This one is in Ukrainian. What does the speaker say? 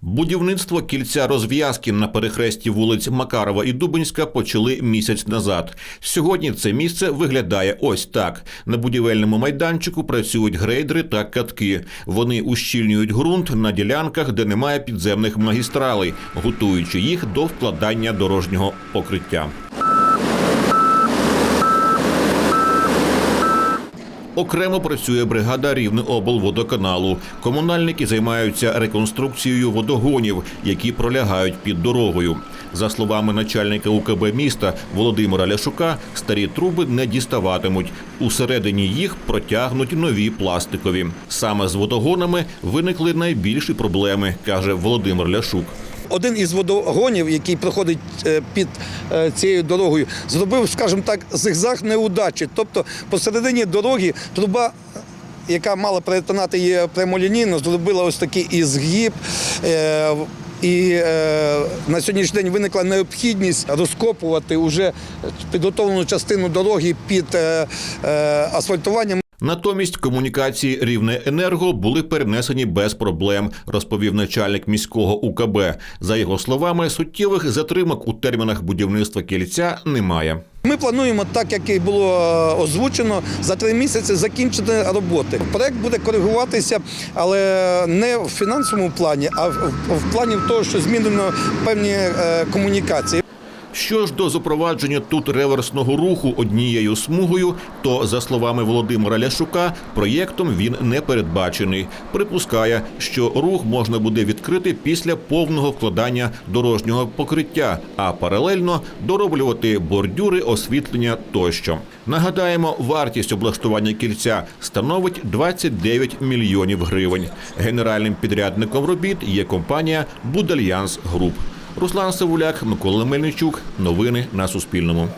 Будівництво кільця розв'язки на перехресті вулиць Макарова і Дубинська почали місяць назад. Сьогодні це місце виглядає ось так: на будівельному майданчику працюють грейдери та катки. Вони ущільнюють ґрунт на ділянках, де немає підземних магістралей, готуючи їх до вкладання дорожнього покриття. Окремо працює бригада Рівнеоблводоканалу. Комунальники займаються реконструкцією водогонів, які пролягають під дорогою. За словами начальника УКБ міста Володимира Ляшука, старі труби не діставатимуть. Усередині їх протягнуть нові пластикові. Саме з водогонами виникли найбільші проблеми, каже Володимир Ляшук. Один із водогонів, який проходить е, під е, цією дорогою, зробив, скажімо так, зигзаг неудачі. Тобто посередині дороги труба. Яка мала перетинати її прямолінійно, зробила ось такий ізгиб. Е, і на сьогоднішній день виникла необхідність розкопувати вже підготовлену частину дороги під асфальтуванням. Натомість комунікації рівне енерго були перенесені без проблем, розповів начальник міського УКБ. За його словами, суттєвих затримок у термінах будівництва кільця немає. Ми плануємо, так як і було е, озвучено, за три місяці закінчити роботи. Проект буде коригуватися, але не в фінансовому плані, а в, плані того, що змінено певні е, комунікації. Що ж до запровадження тут реверсного руху однією смугою, то за словами Володимира Ляшука, проєктом він не передбачений. Припускає, що рух можна буде відкрити після повного вкладання дорожнього покриття, а паралельно дороблювати бордюри, освітлення тощо. Нагадаємо, вартість облаштування кільця становить 29 мільйонів гривень. Генеральним підрядником робіт є компанія Будальянс Груп. Руслан Савуляк, Микола Мельничук. Новини на Суспільному.